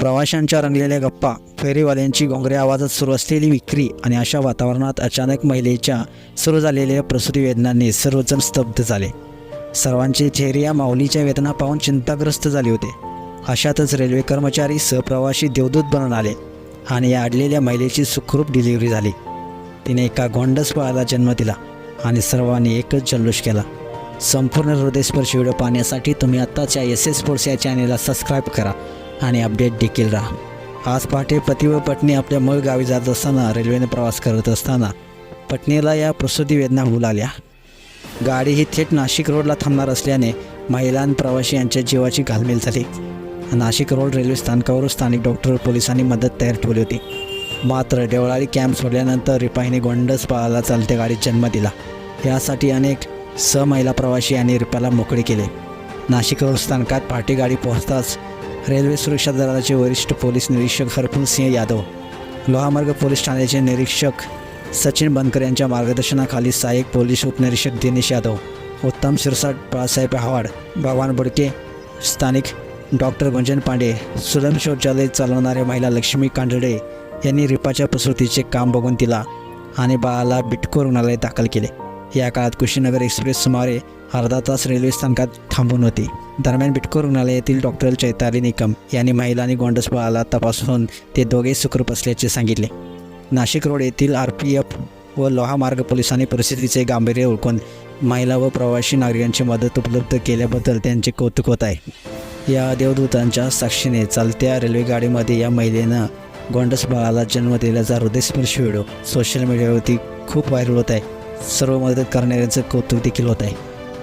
प्रवाशांच्या रंगलेल्या गप्पा फेरीवाल्यांची घोंगरे आवाजात सुरू असलेली विक्री आणि अशा वातावरणात अचानक महिलेच्या सुरू झालेल्या प्रसूती वेदनांनी सर्वजण स्तब्ध झाले. सर्वांचे चेहरे या माऊलीच्या वेदना पाहून चिंताग्रस्त झाले होते. अशातच रेल्वे कर्मचारी सहप्रवासी देवदूत बनून आले आणि या अडलेल्या महिलेची सुखरूप डिलिव्हरी झाली. तिने एका गोंडस बाळाला जन्म दिला आणि सर्वांनी एकच जल्लोष केला. संपूर्ण हृदयस्पर्शी व्हिडिओ पाहण्यासाठी तुम्ही आत्ताच्या एस एस स्पोर्ट्स या चॅनेलला सबस्क्राईब करा. आणि अपडेट देखील राहा. आज पहाटे पती व पत्नी आपल्या मूळ गावी जात असताना रेल्वेने प्रवास करत असताना पत्नीला या प्रसूती वेदना होऊ लागल्या. गाडी ही थेट नाशिक रोडला थांबणार असल्याने महिला आणि प्रवासी यांच्या जीवाची घालमेल झाली. नाशिक रोड रेल्वे स्थानकावर स्थानिक डॉक्टर पोलिसांनी मदत तयार ठेवली होती. मात्र देवळाली कॅम्प सोडल्यानंतर रिपाईने गोंडस बाळाला चालत्या गाडीत जन्म दिला. यासाठी अनेक स महिला प्रवासी यांनी रिपाला मोकळे केले. नाशिक रोड स्थानकात पहाटे गाडी पोहोचताच रेल्वे सुरक्षा दलाचे वरिष्ठ पोलीस निरीक्षक हरपूल सिंह यादव लोहामार्ग पोलीस ठाण्याचे निरीक्षक सचिन बनकर यांच्या मार्गदर्शनाखाली सहाय्यक पोलीस उपनिरीक्षक दिनेश यादव उत्तम शिरसाट बाळासाहेब आव्हाड भगवान बुडके स्थानिक डॉक्टर गुंजन पांडे सुलम शौचालय चालवणाऱ्या महिला लक्ष्मी कांडडे यांनी रिपाच्या प्रसूतीचे काम बघून तिला आणि बाळाला बिटको रुग्णालयात दाखल केले. या काळात कुशीनगर एक्सप्रेस सुमारे अर्धा तास रेल्वे स्थानकात थांबून होती. दरम्यान बिटको रुग्णालयातील डॉक्टर चैताली निकम यांनी महिला आणि गोंडस बाळाला तपासून ते दोघे सुखरूप असल्याचे सांगितले. नाशिक रोड येथील आर पी एफ व लोहामार्ग पोलिसांनी परिस्थितीचे गांभीर्य ओळखून महिला व प्रवासी नागरिकांची मदत उपलब्ध केल्याबद्दल त्यांचे कौतुक होत आहे. या देवदूतांच्या साक्षीने चालत्या रेल्वेगाडीमध्ये या महिलेनं गोंडस बाळाला जन्म दिल्याचा हृदयस्पर्शी व्हिडिओ सोशल मीडियावरती खूप व्हायरल होत आहे. सर्व मदत करणाऱ्यांचं कौतुक देखील होत आहे.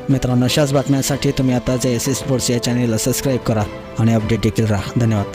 मित्रांनो अशाच बातम्यांसाठी तुम्ही आता जे एस एस स्पोर्ट्स या चॅनेलला सबस्क्राईब करा आणि अपडेट देखील राहा. धन्यवाद.